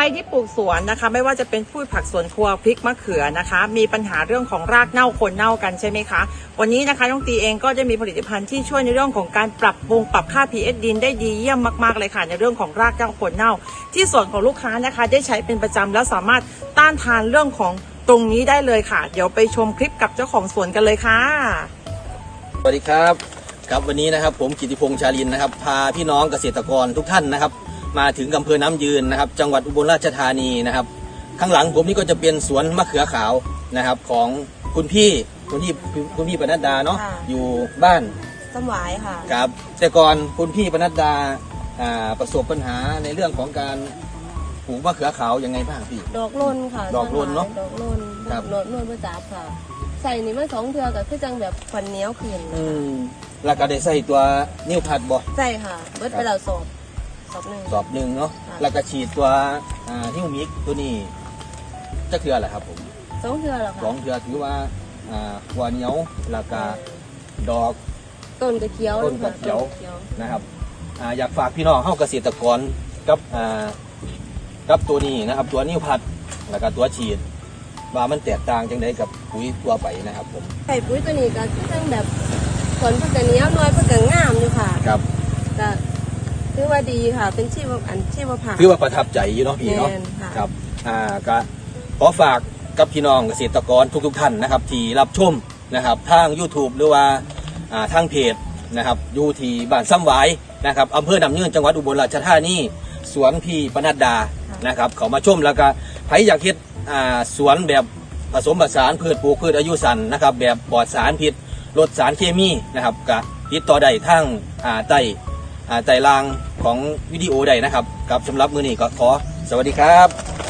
รที่ปลูกสวนนะคะ ไม่ว่าจะเป็นพืชผักสวนครัวพริกมะเขือนะคะ มีปัญหาเรื่องของรากเน่าโคนเน่ากันใช่ไหมคะ วันนี้นะคะน้องตีเองก็จะมีผลิตภัณฑ์ที่ช่วยในเรื่องของการปรับปรุงปรับค่า pH ดินได้ดีเยี่ยมมากๆเลยค่ะ ในเรื่องของรากเน่าโคนเน่า ที่สวนของลูกค้านะคะ ได้ใช้เป็นประจำแล้วสามารถต้านทานเรื่องของตรงนี้ได้เลยค่ะ เดี๋ยวไปชมคลิปกับเจ้าของสวนกันเลยค่ะ สวัสดีครับ ครับวันนี้นะครับผมกิติพงษ์ชาลินนะครับ พาพี่น้องเกษตรกรทุกท่านนะครับ มาถึงอำเภอน้ำยืนนะครับ จังหวัดอุบลราชธานีนะครับ ข้างหลังผมนี่ก็จะเป็นสวนมะเขือขาวนะครับ ของคุณพี่คุณพี่คุณพี่ปนัดดาเนาะค่ะ อยู่บ้านสมหวายค่ะ ครับ แต่ก่อนคุณพี่ปนัดดาอ่าประสบปัญหาในเรื่องของการปลูกมะเขือขาวยังไงบ้างพี่ ดอกล่นค่ะดอกร่นเนอะดอกล่นครับ ดอกล่นประจับค่ะ ใส่นี่มาสองเทือก็คือจังแบบฟันเหนี้ยวขึ้นอืมแล้วก็ได้ใส่ตัวนิ้วพัดบ่ใช่ค่ะ เบิดไปแล้วสอบ สอบหนึ่ง สอบหนึ่งเนาะค่ะ แล้วก็ฉีดตัวอ่าฮิวมิกตัวนี้จะคืออะไรครับผมสองเทือแล้วสอค่ะงเทือถือว่าอ่าหัวเหนียวแล้วก็ดอก ต้นกระเขียวต้นกระเขียว ต้นกระเขียวนะครับอ่าอยากฝากพี่น้องเข้าเกษตรกรกับอ่ากับตัวนี้นะครับ ตัวนิ้วพัดแล้วก็ตัวฉีดว่ามันแตกต่างจังไดกับปุ๋ยตัวไปนะครับผมใส่ปุ๋ยตัวนี้ก็คือจังแบบผลเพิ่นก็เหนี้ยวหน้อยเพิ่นก็งามอยู่ค่ะครับ ก็ ถือว่าดีค่ะ เป็นชีวอันชีวภาพคือว่าประทับใจอยู่เนาะพี่เนาะแม่นค่ะ ครับอ่าก็ขอฝากกับพี่น้องเกษตรกรทุกๆท่านนะครับ ที่รับชมนะครับทาง YouTube หรือว่าอ่าทางเพจนะครับอยู่ที่บ้านซ้ำหวายนะครับอำเภอดำเนินจังหวัดอุบลราชธานีสวนพี่ปนัดดานะครับเขามาชมแล้วก็ใครอยากเฮ็ดอ่าสวนแบบผสมผสานพืชปลูกพืชอายุสั้นนะครับ แบบปลอดสารพิษลดสารเคมีนะครับก็ติดต่อได้ทั้งอ่าใต้อ่าใต้ล่าง ของวิดีโอใดนะครับกับสำหรับมือนี้ก็ขอสวัสดีครับ